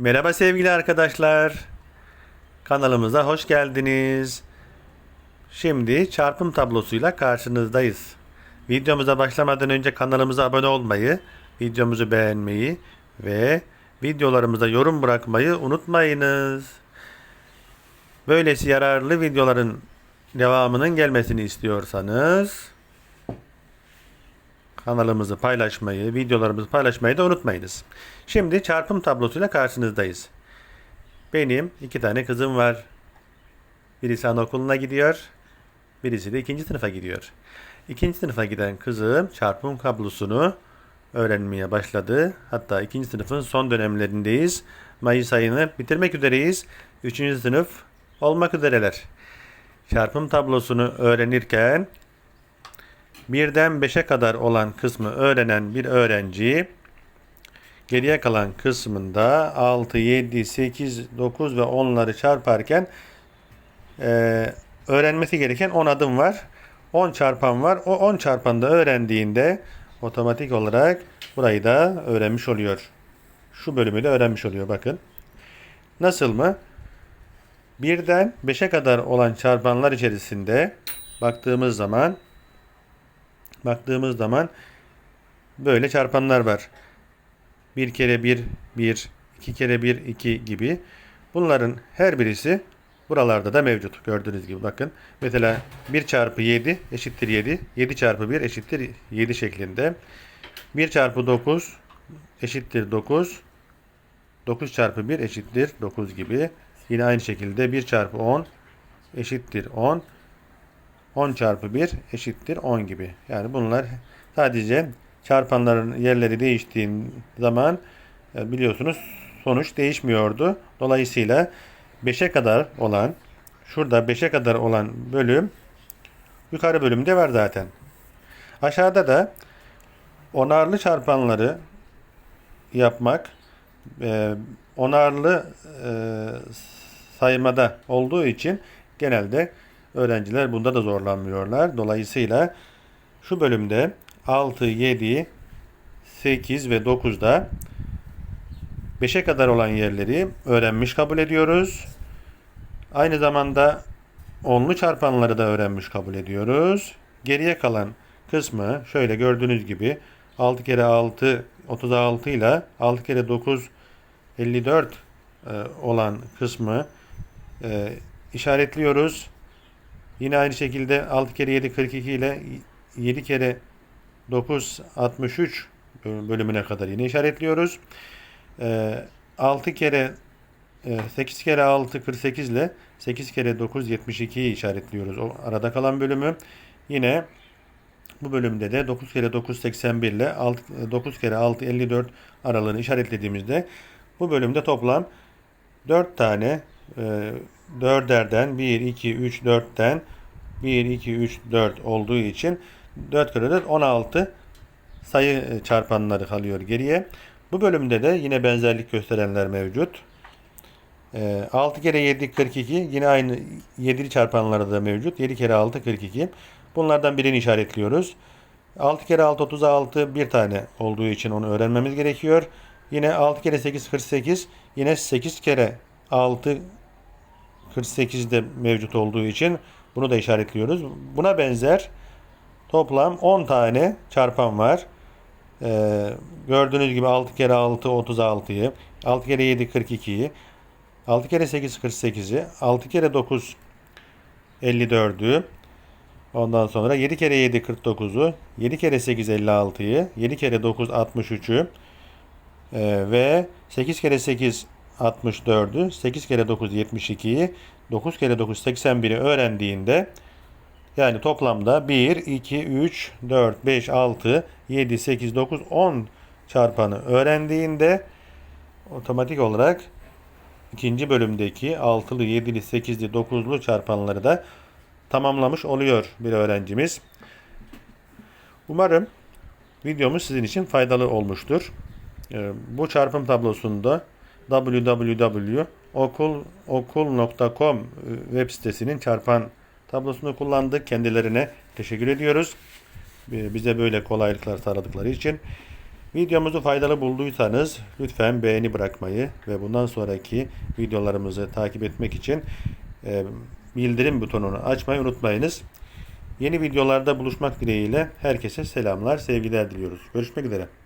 Merhaba sevgili arkadaşlar. Kanalımıza hoş geldiniz. Şimdi çarpım tablosuyla karşınızdayız. Videomuza başlamadan önce kanalımıza abone olmayı, videomuzu beğenmeyi ve videolarımıza yorum bırakmayı unutmayınız. Böylesi yararlı videoların devamının gelmesini istiyorsanız kanalımızı paylaşmayı, videolarımızı paylaşmayı da unutmayınız. Şimdi çarpım tablosuyla karşınızdayız. Benim iki tane kızım var. Birisi anaokuluna gidiyor. Birisi de ikinci sınıfa gidiyor. İkinci sınıfa giden kızım çarpım tablosunu öğrenmeye başladı. Hatta ikinci sınıfın son dönemlerindeyiz. Mayıs ayını bitirmek üzereyiz. Üçüncü sınıf olmak üzereler. Çarpım tablosunu öğrenirken birden beşe kadar olan kısmı öğrenen bir öğrenci geriye kalan kısmında 6, 7, 8, 9 ve 10'ları çarparken eee, öğrenmesi gereken 10 adım var. 10 çarpan var. O 10 çarpanı da öğrendiğinde otomatik olarak burayı da öğrenmiş oluyor. Şu bölümü de öğrenmiş oluyor bakın. Nasıl mı? Birden 5'e kadar olan çarpanlar içerisinde baktığımız zaman baktığımız zaman böyle çarpanlar var. Bir kere bir, bir, iki kere bir, iki gibi. Bunların her birisi buralarda da mevcut. Gördüğünüz gibi bakın. Mesela 1 çarpı 7 eşittir 7. 7 çarpı 1 eşittir 7 şeklinde. 1 çarpı 9 eşittir 9. 9 çarpı 1 eşittir 9 gibi. Yine aynı şekilde 1 çarpı 10 eşittir 10. 10 çarpı 1 eşittir 10 gibi. Yani bunlar sadece çarpanların yerleri değiştiği zaman e, biliyorsunuz sonuç değişmiyordu. Dolayısıyla 5'e kadar olan şurada 5'e kadar olan bölüm yukarı bölümde var zaten. Aşağıda da onarlı çarpanları yapmak e, onarlı e, saymada olduğu için genelde öğrenciler bunda da zorlanmıyorlar. Dolayısıyla şu bölümde 6, 7, 8 ve 9'da 5'e kadar olan yerleri öğrenmiş kabul ediyoruz. Aynı zamanda onlu çarpanları da öğrenmiş kabul ediyoruz. Geriye kalan kısmı şöyle gördüğünüz gibi 6 kere 6 36 ile 6 kere 9 54 e, olan kısmı e, işaretliyoruz. Yine aynı şekilde 6 kere 7 42 ile 7 kere 9 63 bölümüne kadar yine işaretliyoruz. Ee, 6 kere e, 8 kere 6 48 ile 8 kere 9 72'yi işaretliyoruz. O arada kalan bölümü. Yine bu bölümde de 9 kere 9 81 ile 6, 9 kere 6 54 aralığını işaretlediğimizde bu bölümde toplam 4 tane e, 4'erden 1, 2, 3, 4'ten 1, 2, 3, 4 olduğu için 4 kere 4 16 sayı çarpanları kalıyor geriye. Bu bölümde de yine benzerlik gösterenler mevcut. 6 kere 7 42 yine aynı 7'li çarpanları da mevcut. 7 kere 6 42. Bunlardan birini işaretliyoruz. 6 kere 6 36 bir tane olduğu için onu öğrenmemiz gerekiyor. Yine 6 kere 8 48. Yine 8 kere 6 48 de mevcut olduğu için bunu da işaretliyoruz. Buna benzer toplam 10 tane çarpan var. Ee, gördüğünüz gibi 6 kere 6 36'yı, 6 kere 7 42'yi, 6 kere 8 48'i, 6 kere 9 54'ü, ondan sonra 7 kere 7 49'u, 7 kere 8 56'yı, 7 kere 9 63'ü ee, ve 8 kere 8 64'ü, 8 kere 9 72'yi, 9 kere 9 81'i öğrendiğinde yani toplamda 1, 2, 3, 4, 5, 6, 7, 8, 9, 10 çarpanı öğrendiğinde otomatik olarak ikinci bölümdeki 6'lı, 7'li, 8'li, 9'lu çarpanları da tamamlamış oluyor bir öğrencimiz. Umarım videomuz sizin için faydalı olmuştur. Ee, Bu çarpım tablosunda www.okul.com web sitesinin çarpan tablosunu kullandık. Kendilerine teşekkür ediyoruz. Bize böyle kolaylıklar sağladıkları için. Videomuzu faydalı bulduysanız lütfen beğeni bırakmayı ve bundan sonraki videolarımızı takip etmek için e, bildirim butonunu açmayı unutmayınız. Yeni videolarda buluşmak dileğiyle herkese selamlar, sevgiler diliyoruz. Görüşmek üzere.